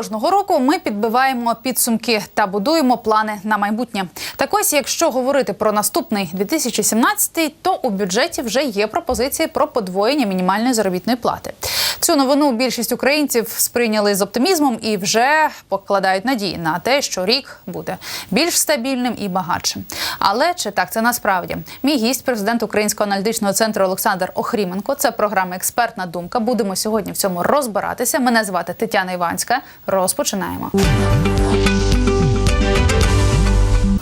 Кожного року ми підбиваємо підсумки та будуємо плани на майбутнє. Так ось, якщо говорити про наступний 2017, то у бюджеті вже є пропозиції про подвоєння мінімальної заробітної плати. Цю новину більшість українців сприйняли з оптимізмом і вже покладають надії на те, що рік буде більш стабільним і багатшим. Але чи так це насправді? Мій гість, президент Українського аналітичного центру Олександр Охріменко. Це програма Експертна думка. Будемо сьогодні в цьому розбиратися. Мене звати Тетяна Іванська. Розпочинаємо.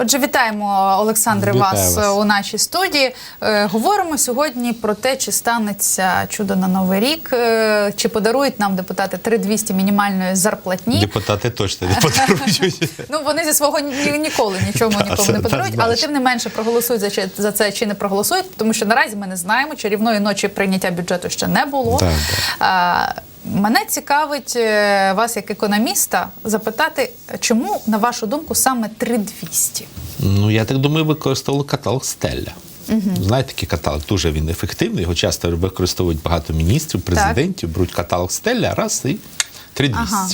Отже, вітаємо Олександре Вітаю вас, вас. у нашій студії. Е, говоримо сьогодні про те, чи станеться чудо на новий рік, е, чи подарують нам депутати 3200 мінімальної зарплатні. Депутати точно не подарують. Ну вони зі свого ні- ніколи нічому Та, нікому це не подарують, але тим не менше проголосують за, чи- за це чи не проголосують, тому що наразі ми не знаємо. Чарівної ночі прийняття бюджету ще не було. Так, А, Мене цікавить е, вас, як економіста, запитати, чому, на вашу думку, саме 3200? Ну я так думаю, використовували каталог Стелля. Знаєте, такий каталог дуже він ефективний. Його часто використовують багато міністрів, президентів, беруть каталог Стелля, раз і 3200. Ага.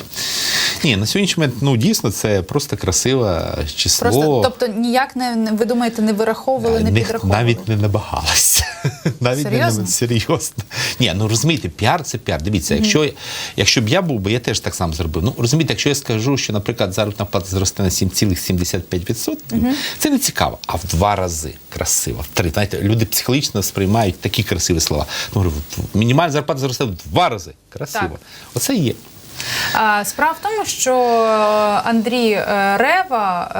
Ні, на сьогоднішній момент ну дійсно це просто красиве число. Просто тобто ніяк не ви думаєте, не вираховували, не підраховували? навіть не намагалися. навіть Серйозно? не серйозно. Ні, ну розумієте, піар це піар. Дивіться, якщо, якщо б я був би, я теж так само зробив. Ну розумієте, якщо я скажу, що, наприклад, заробітна плата зросте на 7,75%, це не цікаво, а в два рази красиво. В три. Знаєте, люди психологічно сприймають такі красиві слова. Ну, мінімальна зарплата зросте в два рази. Красиво. Так. Оце і є. Справа в тому, що Андрій е, Рева,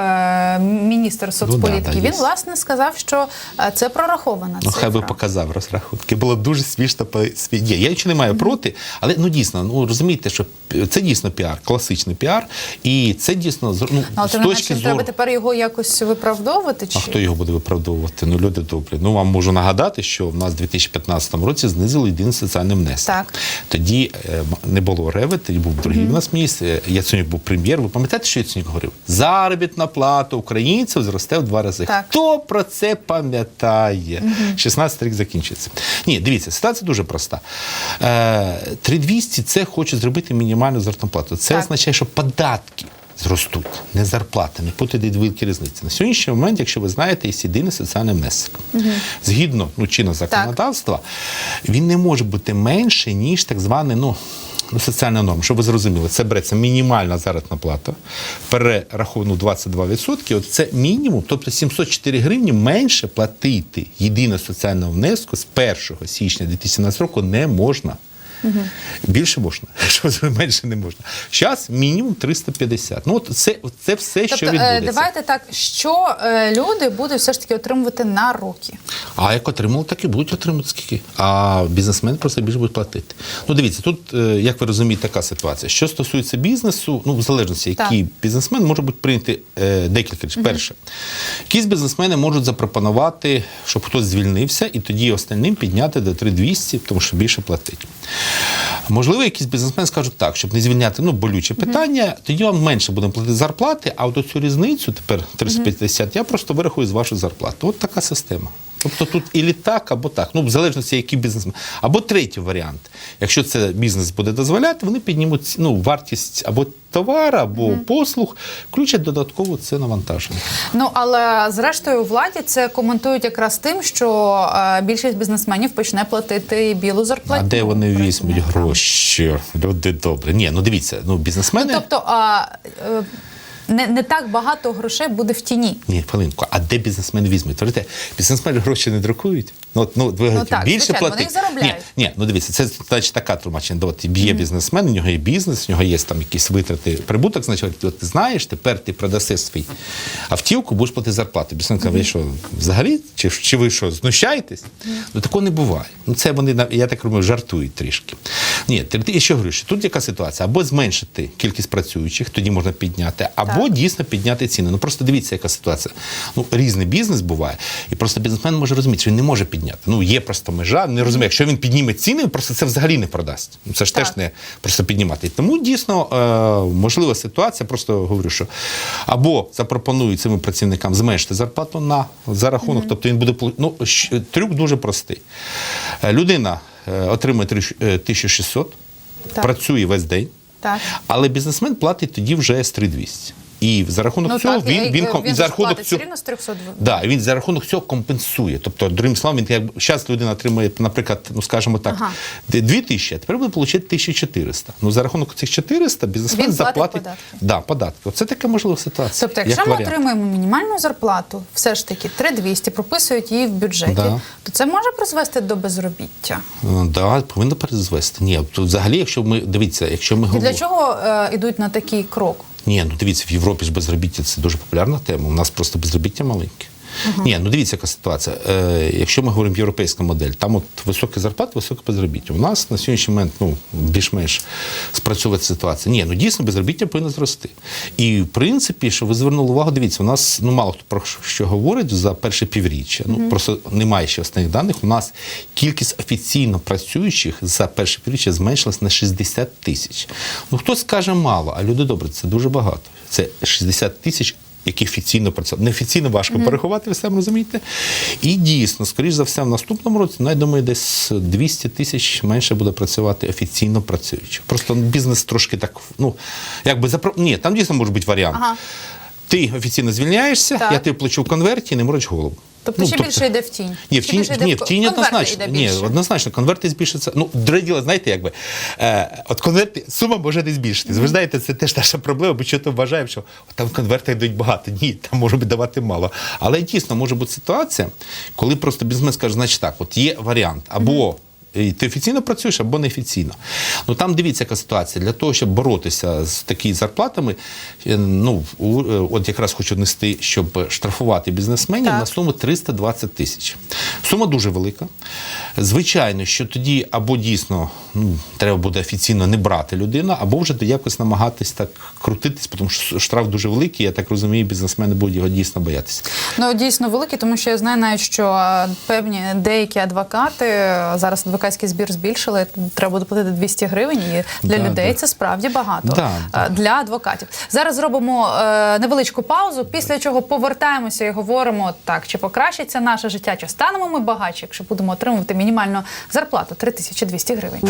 е, міністр соцполітики, Ну да, да, він є. власне сказав, що е, це прорахована Ну, цифра. хай би показав розрахунки. Було дуже смішно по Ні, Я нічого не маю проти, але ну дійсно, ну розумієте, що це дійсно піар, класичний піар, і це дійсно ну, Ну, але з не менше, зору. треба тепер його якось виправдовувати? Чи? А хто його буде виправдовувати? Ну, люди добрі. Ну вам можу нагадати, що в нас в 2015 році знизили єдиний соціальний внесок. Так. Тоді е, не було реви, тоді був другий у нас міністр. е, Яценюк був прем'єр. Ви пам'ятаєте, що Яценюк говорив? Заробітна плата українців зросте в два рази. Так. Хто про це пам'ятає? 16 рік закінчиться. Ні, дивіться, ситуація дуже проста. Е, 3200 – це хоче зробити мінімальну заробітну плату. Це Так. означає, що податки. Зростуть, не зарплати, не дві великі різниці. На сьогоднішній момент, якщо ви знаєте, є єдиний соціальний внесок. Згідно ну, чинного законодавства, він не може бути менше, ніж так званий ну, соціальна норма. Щоб ви зрозуміли, це береться мінімальна заробітна плата, перерахунок 22%. От це мінімум, тобто 704 гривні менше платити єдиного соціального внеску з 1 січня 2017 року не можна. Більше можна, що менше не можна. Зараз мінімум 350. Ну от це, це все, що Тобто, е, відбудеться. давайте так, що е, люди будуть все ж таки отримувати на руки. А як отримали, так і будуть отримати скільки. А бізнесмен просто більше буде платити. Ну дивіться, тут, е, як ви розумієте, така ситуація. Що стосується бізнесу, ну в залежності, який Так. бізнесмен може бути прийняти е, декілька речей. Перше, якісь бізнесмени можуть запропонувати, щоб хтось звільнився, і тоді остальним підняти до 3200, тому що більше платить. Можливо, якісь бізнесмени скажуть так, щоб не звільняти ну, болюче питання, тоді вам менше будемо платити зарплати, а от цю різницю тепер 350 я просто вирахую з вашої зарплати. От така система. Тобто тут і так, або так. Ну, в залежності, який бізнес. Або третій варіант. Якщо це бізнес буде дозволяти, вони піднімуть ну, вартість або товару, або послуг, включать додатково це навантаження. Ну але зрештою владі це коментують якраз тим, що е, більшість бізнесменів почне платити білу зарплату. А де вони візьмуть гроші? Люди добрі. Ні, ну дивіться, ну бізнесмени. Тобто а, е, не, не так багато грошей буде в тіні. Ні, хвилинку, а де бізнесмени візьмуть? Говорите, бізнесмени гроші не друкують. Ну, ну, ви говорите, так, більше звичайно, платить. вони заробляють. Ні, ні, ну дивіться, це значить така тлумачення. От є бізнесмен, у нього є бізнес, у нього є там якісь витрати, прибуток, значить, от ти знаєш, тепер ти продаси свій автівку, будеш платити зарплату. Бізнесмен каже, ви що, взагалі? Чи, чи ви що, знущаєтесь? Ну такого не буває. Ну це вони, я так розумію, жартують трішки. Ні, я ще говорю, що тут яка ситуація? Або зменшити кількість працюючих, тоді можна підняти, або Так. дійсно підняти ціни. Ну просто дивіться, яка ситуація. Ну різний бізнес буває, і просто бізнесмен може розуміти, що він не може підняти. Ну є просто межа. Не розуміє, якщо він підніме ціни, просто це взагалі не продасть. Ну це ж Так. теж не просто піднімати. Тому дійсно е, можлива ситуація. Просто говорю, що або запропонують цим працівникам зменшити зарплату на за рахунок, тобто він буде ну трюк дуже простий. Е, Людина отримує три- е, 1600, Так. працює весь день. Так. Але бізнесмен платить тоді вже з 3200. І за рахунок Ну цього так, він, він, ком- він за рахунок цього рівно з 300 Да, він за рахунок цього компенсує. Тобто, другим словом, він як зараз людина отримує, наприклад, ну скажімо так, Ага. 2 тисячі, а тепер буде отримати 1400. Ну за рахунок цих 400 бізнесмен Він платить заплатить податки. Да, податки. Це така можлива ситуація. Тобто, якщо як ми варіант. отримуємо мінімальну зарплату, все ж таки 3200, прописують її в бюджеті, Да. то це може призвести до безробіття. Е, Да, повинно перезвести. Ні, то взагалі, якщо ми дивіться, якщо ми говоримо. для чого е, йдуть на такий крок? Ні, ну дивіться, в Європі ж безробіття це дуже популярна тема. У нас просто безробіття маленьке. Ні, ну дивіться, яка ситуація. Е, якщо ми говоримо європейська модель, там от високі зарплати, високе безробіття. У нас на сьогоднішній момент ну, більш-менш спрацьовує ситуація. Ні, ну дійсно безробіття повинно зрости. І в принципі, що ви звернули увагу, дивіться, у нас ну мало хто про що говорить за перше півріччя. Ну просто немає ще останніх даних. У нас кількість офіційно працюючих за перше півріччя зменшилась на 60 тисяч. Ну хто скаже мало, а люди добре, це дуже багато. Це 60 тисяч які офіційно працювали. Неофіційно важко переховати, ви самі розумієте. І дійсно, скоріш за все, в наступному році, ну, я думаю, десь 200 тисяч менше буде працювати офіційно працюючих. Просто бізнес трошки так, ну, якби запро... Ні, там дійсно може бути варіант. Ага. Ти офіційно звільняєшся, Так. я тебе плачу в конверті і не мороч голову. Тобто Ну, ще більше йде в тінь. Ні, в тінь, більше ні, в тінь однозначно. Ні, однозначно, конверти збільшаться. Ну, друге діло, знаєте, якби е, от конверти, сума може не збільшитись. Ви знаєте, це теж наша проблема, бо що то вважаємо, що там конверти йдуть багато. Ні, там може бути давати мало. Але дійсно може бути ситуація, коли просто бізнесмен скаже, значить так, от є варіант або. І ти офіційно працюєш або неофіційно. Ну там дивіться, яка ситуація. Для того, щоб боротися з такими зарплатами, е, ну е, от якраз хочу нести, щоб штрафувати бізнесменів Так. на суму 320 тисяч. Сума дуже велика. Звичайно, що тоді або дійсно ну, треба буде офіційно не брати людину, або вже якось намагатись так крутитись, тому що штраф дуже великий. Я так розумію, бізнесмени будуть його дійсно боятися. Ну дійсно великі, тому що я знаю навіть, що певні деякі адвокати зараз адвокатський збір збільшили. Треба буде платити 200 гривень. І для Да, людей да. це справді багато Да, е, да. для адвокатів. Зараз зробимо е, невеличку паузу, після чого повертаємося і говоримо так, чи покращиться наше життя, чи станемо ми багатші, якщо будемо отримувати мінімальну зарплату 3200 гривень.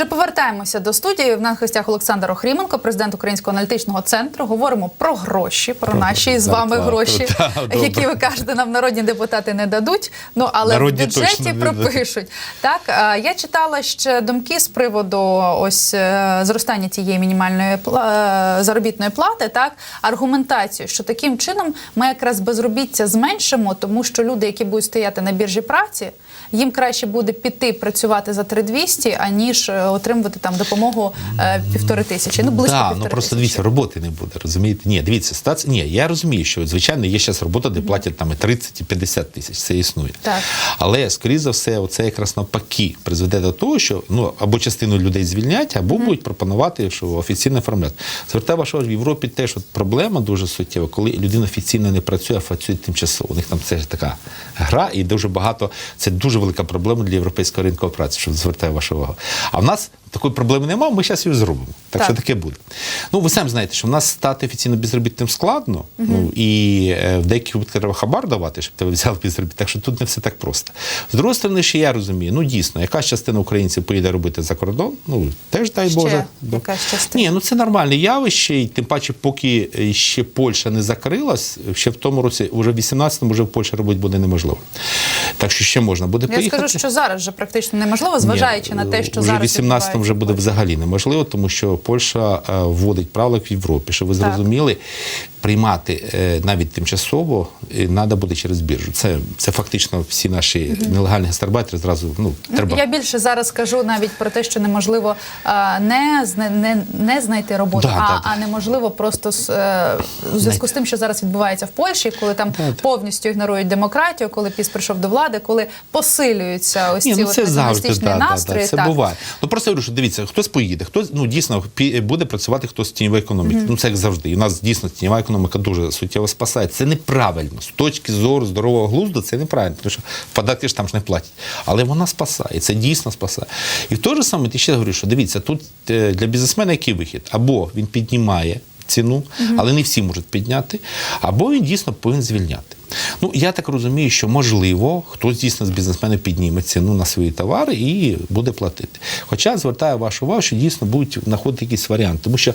Вже повертаємося до студії. В нас гостях Олександр Охріменко, президент Українського аналітичного центру. Говоримо про гроші, про, наші з вами гроші, які ви кажете, нам народні депутати не дадуть. Ну але в бюджеті пропишуть. Так я читала ще думки з приводу ось е, зростання тієї мінімальної е, заробітної плати. Так аргументацію, що таким чином ми якраз безробіття зменшимо, тому що люди, які будуть стояти на біржі праці, їм краще буде піти працювати за 3200, аніж е, отримувати там допомогу е, півтори тисячі. Ну близько Так, ну просто тисячі. дивіться, роботи не буде, розумієте? Ні, дивіться, ситуація. Ні, я розумію, що звичайно є зараз робота, де платять там і 30, і 50 тисяч. Це існує. Так. Але скоріше за все, оце якраз навпаки призведе до того, що ну або частину людей звільнять, або будуть пропонувати, що офіційно оформляти. Звертаю вашу в Європі теж от проблема дуже суттєва, коли людина офіційно не працює, а працює тимчасово. У них там це ж така гра, і дуже багато. Це дуже велика проблема для європейського ринку праці, що звертаю вашу увагу. А в нас us такої проблеми немає, ми зараз її зробимо. Так, Так. що таке буде. Ну, ви самі знаєте, що в нас стати офіційно безробітним складно, ну і е, в деяких випадках треба хабар давати, щоб тебе взяли безробіт. Так що тут не все так просто. З другої сторони, ще я розумію, ну дійсно, якась частина українців поїде робити за кордон, ну теж дай Ще Боже. якась частина. Ні, ну це нормальне явище, і тим паче, поки е, ще Польща не закрилась, ще в тому році, вже в 18-му, вже в Польщі робити буде неможливо. Так що ще можна буде Я поїхати. скажу, що зараз вже практично неможливо, зважаючи Ні, на те, що вже зараз в 18-му вже буде взагалі неможливо, тому що Польща е, вводить правила в Європі. Щоб ви зрозуміли, приймати е, навіть тимчасово треба буде через біржу. Це, це фактично всі наші нелегальні гастарбайтери зразу ну, треба. Я більше зараз скажу навіть про те, що неможливо а, не, не, не знайти роботу, Да, а, да, а неможливо просто з, е, у зв'язку з тим, що зараз відбувається в Польщі, коли там Да, повністю ігнорують демократію, коли піс прийшов до влади, коли посилюються ось Ні, ці ну от це завжди да, настрої. да, це так. буває. Ну просто я говорю, що дивіться, хтось поїде, хтось ну дійсно буде працювати хтось з тіньової економіки. Ну це як завжди. І у нас дійсно тіньова економіка дуже суттєво спасає. Це неправильно. З точки зору здорового глузду, це неправильно, тому що податки ж там ж не платять. Але вона спасає, це дійсно спасає. І в той же саме ти ще говорю, що дивіться, тут е, для бізнесмена який вихід? Або він піднімає ціну, але не всі можуть підняти, або він дійсно повинен звільняти. Ну я так розумію, що можливо хтось дійсно з бізнесменів підніме ціну на свої товари і буде платити. Хоча звертаю вашу увагу, що дійсно будуть знаходити якісь варіанти, тому що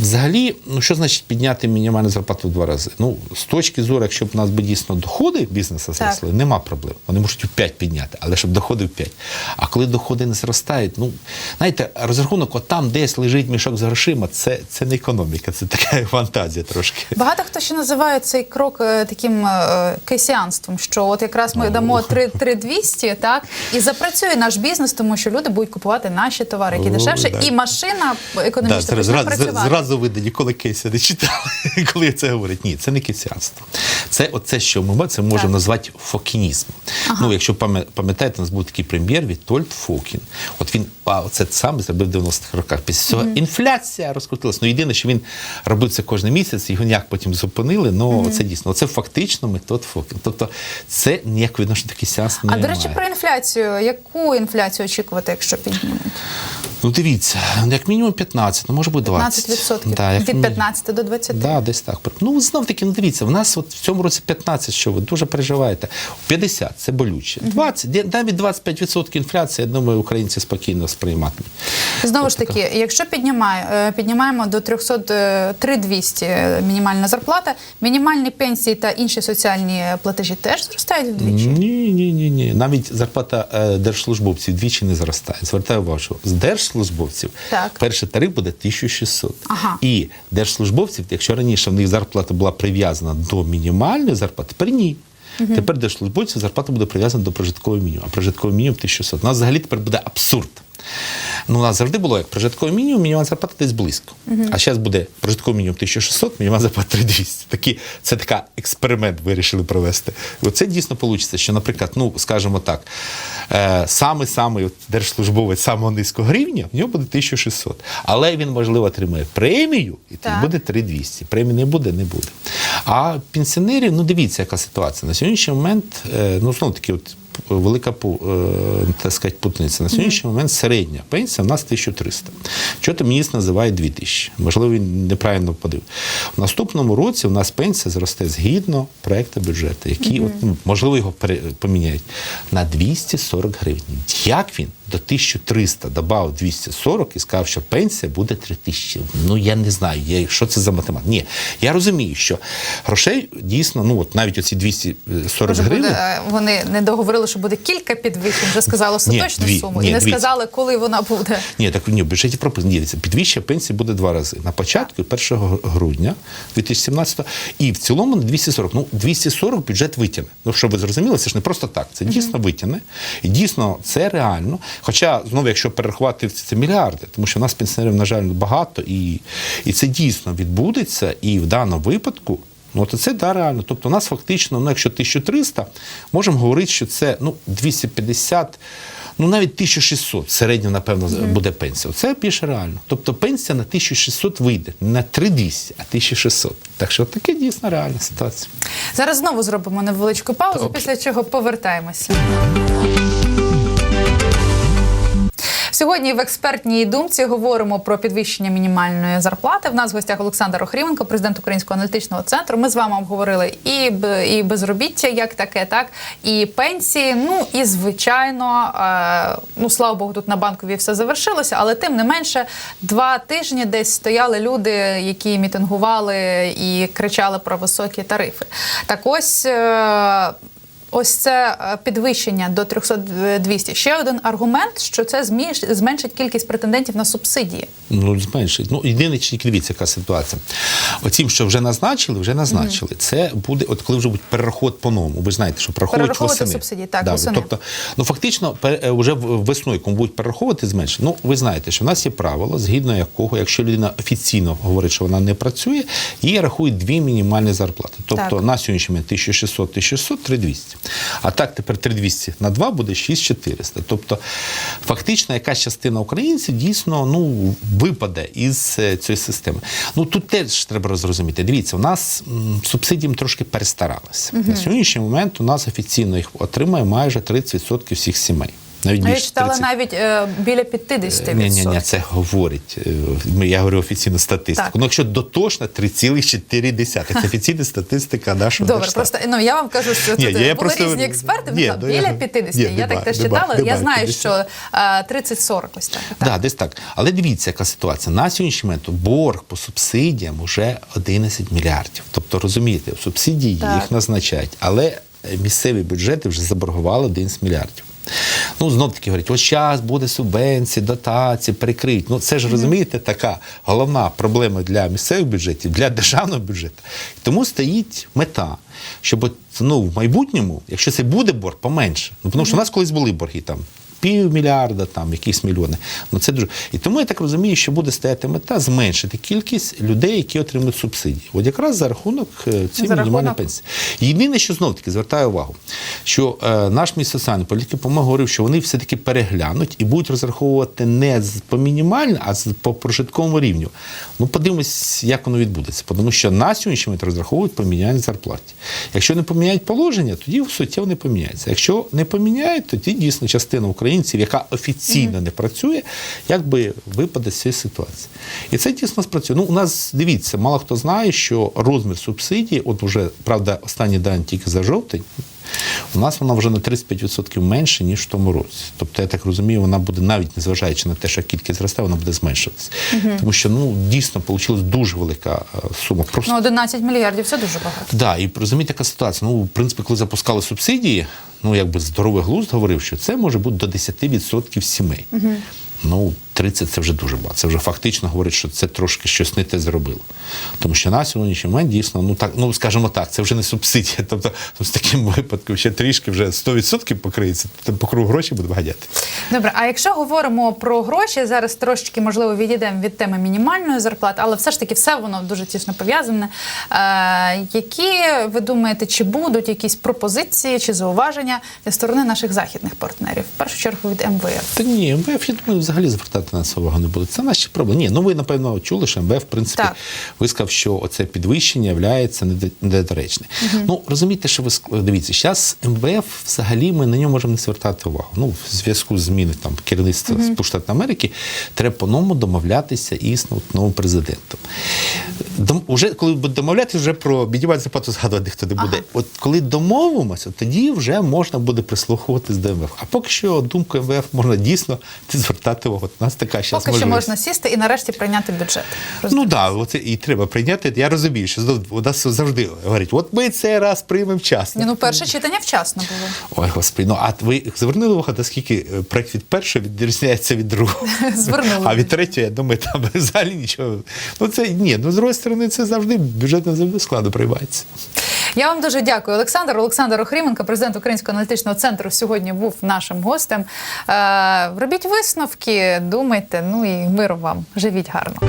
взагалі, ну що значить підняти мінімальну зарплату в два рази? Ну з точки зору, якщо б у нас би дійсно доходи бізнесу зросли, нема проблем. Вони можуть в 5 підняти, але щоб доходи в 5. А коли доходи не зростають, ну знаєте, розрахунок, от там десь лежить мішок з грошима, це, це не економіка, це така фантазія трошки. Багато хто ще називає цей крок е, таким е, кейсіанством, що от якраз ми дамо 3 3200, так і запрацює наш бізнес, тому що люди будуть купувати наші товари, які дешевше, так. і машина економічно почне зразу, працювати. зразу видно, ніколи кейси не читали, коли це говорять. Ні, це не кейсіанство. Це оце, що ми це можемо назвати фокінізмом. Ну, якщо пам'ятаєте, у нас був такий прем'єр Вітольд Фокін. От він а, це саме зробив в 90-х роках. Після цього інфляція розкрутилась. Ну, єдине, що він робив це кожен місяць, його ніяк потім зупинили. Ну, це дійсно, це фактично метод Фокін. Тобто це ніяк відношення такий сеанс не А до речі, про інфляцію. Яку інфляцію очікувати, якщо піднімуть? Ну, дивіться, як мінімум 15, ну може бути 20. 15%. Да, як Від мінімум. 15 до 20. Да, десь так. Ну, знов таки, ну дивіться, в нас от в цьому році 15, що ви дуже переживаєте. 50 це болюче. 20, де- навіть 25% інфляції, я думаю, українці спокійно сприйматимуть. Знову ж таки, якщо піднімає, е, піднімаємо до 300, е, 3200 е, мінімальна зарплата, мінімальні пенсії та інші соціальні платежі теж зростають вдвічі. Ні, ні, ні, ні. Навіть зарплата е, держслужбовців двічі не зростає. Звертаю увагу, що з держслужбовців Так. перший тариф буде 1600. Ага. І держслужбовців, якщо раніше в них зарплата була прив'язана до мінімальної зарплати, тепер ні. Тепер держслужбовців зарплата буде прив'язана до прожиткового мінімуму, а прожитковий мінімум 1600. У нас взагалі тепер буде абсурд. Ну, у нас завжди було як прожитковий мінімум, мінімальна зарплата десь близько. А зараз буде прожитковий мінімум 1600, мінімальна зарплата 3200. Такі, це така експеримент вирішили провести. І оце дійсно вийде, що, наприклад, ну, скажімо так, е, самий-самий держслужбовець самого низького рівня, в нього буде 1600. Але він, можливо, отримає премію, і тоді буде 3200. Премії не буде, не буде. А пенсіонерів, ну дивіться, яка ситуація. На сьогоднішній момент, е, ну, знову таки, от велика е, так сказати, путниця. На сьогоднішній момент середня пенсія у нас 1300. Чого то міністр називає 2000? Можливо, він неправильно подив. В наступному році у нас пенсія зросте згідно проекту бюджету, який, от, ну, можливо, його поміняють на 240 гривень. Як він до 1300 додав 240 і сказав, що пенсія буде 3000? Ну, я не знаю, я, що це за математика. Ні, я розумію, що грошей дійсно, ну, от навіть оці 240 Може, гривень. буде, вони не договорили, що буде кілька підвищень, вже сказали остаточну дві. суму, Ні, і не дивіться. сказали, коли вона буде. Ні, так ні, в бюджеті прописано. Ні, підвищення пенсії буде два рази. На початку 1 грудня 2017 і в цілому на 240. Ну, 240 бюджет витягне. Ну, щоб ви зрозуміли, це ж не просто так. Це дійсно витягне. І дійсно це реально. Хоча, знову, якщо перерахувати, це, це мільярди, тому що в нас пенсіонерів, на жаль, багато, і, і це дійсно відбудеться. І в даному випадку. Ну, то це да, реально. Тобто, у нас фактично, ну, якщо 1300, можемо говорити, що це ну, 250, ну навіть 1600 середньо, напевно, буде пенсія. Це більш реально. Тобто пенсія на 1600 вийде, не на 3200, а 1600. Так що таке дійсно реальна ситуація. Зараз знову зробимо невеличку паузу, Добре. після чого повертаємося. Сьогодні в експертній думці говоримо про підвищення мінімальної зарплати. В нас в гостях Олександр Охріменко, президент Українського аналітичного центру. Ми з вами обговорили і, і безробіття, як таке, так і пенсії. Ну і звичайно, е, ну слава Богу, тут на банковій все завершилося, але тим не менше, два тижні десь стояли люди, які мітингували і кричали про високі тарифи. Так ось. Е, Ось це е, підвищення до 300-200. Ще один аргумент, що це зменшить кількість претендентів на субсидії. Ну, зменшить. Ну, єдине, тільки дивіться, яка ситуація. Оцім, що вже назначили, вже назначили. Це буде, от коли вже буде перераховувати по-новому. Ви знаєте, що перераховують восени. субсидії, так, да, восени. Тобто, ну фактично, е, вже в- весною, кому будуть перераховувати, зменшить. Ну, ви знаєте, що в нас є правило, згідно якого, якщо людина офіційно говорить, що вона не працює, їй рахують дві мінімальні зарплати. Тобто Так. на сьогоднішній момент 1600, 1600, 3200. А так тепер 3200 на 2 буде 6400. Тобто фактично якась частина українців дійсно ну, випаде із е, цієї системи. Ну тут теж треба розуміти. Дивіться, у нас субсидіям трошки перестаралися. На сьогоднішній момент у нас офіційно їх отримує майже 30% всіх сімей. Навіть А я читала 30. навіть е, біля 50%. Ні, ні, ні, це говорить. е, ми- Я говорю офіційну статистику. Так. Ну, якщо дотошна 3,4. Це офіційна статистика нашого Добре, Держстату. просто ну я вам кажу, що Ні, тут я були просто- різні експерти. Ні, ну, ну, біля я- 50. Ні, я нема, так теж читала. я знаю, 50. що е, 30-40 ось так. Так, да, десь так. Але дивіться, яка ситуація. На сьогоднішній момент борг по субсидіям вже 11 мільярдів. Тобто, розумієте, субсидії Так. їх назначають, але е, місцеві бюджети вже заборгували 11 мільярдів. Ну, знов таки говорять, ось зараз буде субвенції, дотації, прикрить. Ну, це ж розумієте, така головна проблема для місцевих бюджетів, для державного бюджету. Тому стоїть мета, щоб ну, в майбутньому, якщо це буде борг, поменше. Ну, тому що у нас колись були борги там. Півмільярда, там якісь мільйони. Ну це дуже і тому я так розумію, що буде стояти мета зменшити кількість людей, які отримують субсидії. От якраз за рахунок е, цієї мінімальної пенсії. Єдине, що знов таки звертаю увагу, що е, наш міністр соціальної політики допомоги говорив, що вони все-таки переглянуть і будуть розраховувати не з по мінімально, а з по прожитковому рівню. Ну, подивимось, як воно відбудеться. Тому що на сьогоднішній момент розраховують по мінімальній зарплаті. Якщо не поміняють положення, тоді суттєво не поміняється. Якщо не поміняють, тоді дійсно частина українців, яка офіційно не працює, якби випаде з цієї ситуації. І це дійсно спрацює. Ну, у нас дивіться, мало хто знає, що розмір субсидії, от вже правда, останні дані тільки за жовтень. У нас вона вже на 35% менше, ніж в тому році. Тобто, я так розумію, вона буде навіть незважаючи на те, що кількість зросте, вона буде зменшуватися. Тому що ну дійсно вийшла дуже велика е, сума. Просто Ну, 11 мільярдів це дуже багато. Да, і розумієте, яка ситуація. Ну, в принципі, коли запускали субсидії, ну якби здоровий глузд говорив, що це може бути до 10% сімей. Ну, 30 це вже дуже багато. Це вже фактично говорить, що це трошки щось не те зробило. Тому що на сьогоднішній момент дійсно, ну так, ну скажімо так, це вже не субсидія. Тобто з таким випадком ще трішки вже 100% покриється, то по кругу гроші буде багатяти. Добре, а якщо говоримо про гроші, зараз трошечки можливо відійдемо від теми мінімальної зарплати, але все ж таки все воно дуже тісно пов'язане. Е, які ви думаєте, чи будуть якісь пропозиції чи зауваження зі сторони наших західних партнерів? В першу чергу від МВФ. Та ні, МВФ, я думаю, взагалі звертати на це увагу не буде. Це наші проблеми. Ні, ну ви напевно чули, що МВФ, в принципі, Так. висказав, що оце підвищення є недоречне. Ну розумієте, що ви дивіться, зараз МВФ взагалі ми на нього можемо не звертати увагу. Ну, в зв'язку з зміною там керівництва Сполучених Штатів Америки треба по-новому домовлятися із новим президентом. Дом, уже коли буде домовлятися, вже про мінімальну зарплату згадувати ніхто не буде. От коли домовимося, тоді вже можна буде прислухуватись до МВФ. А поки що думку МВФ можна дійсно звертати увагу. От У нас така щас Поки що можна сісти і нарешті прийняти бюджет. Ну так, да, оце і треба прийняти. Я розумію, що у нас завжди говорять, от ми цей раз приймемо вчасно. Ні, ну перше читання вчасно було. Ой, господи, ну а ви звернули увагу, наскільки е, проект від першого відрізняється від другого? Звернули. А від третього, я думаю, там взагалі нічого. Ну це ні, ну з другої сторони, це завжди бюджет не завжди складно приймається. Я вам дуже дякую, Олександр. Олександр Охріменко, президент Українського аналітичного центру, сьогодні був нашим гостем. Е, робіть висновки, думайте, ну і миру вам. Живіть гарно.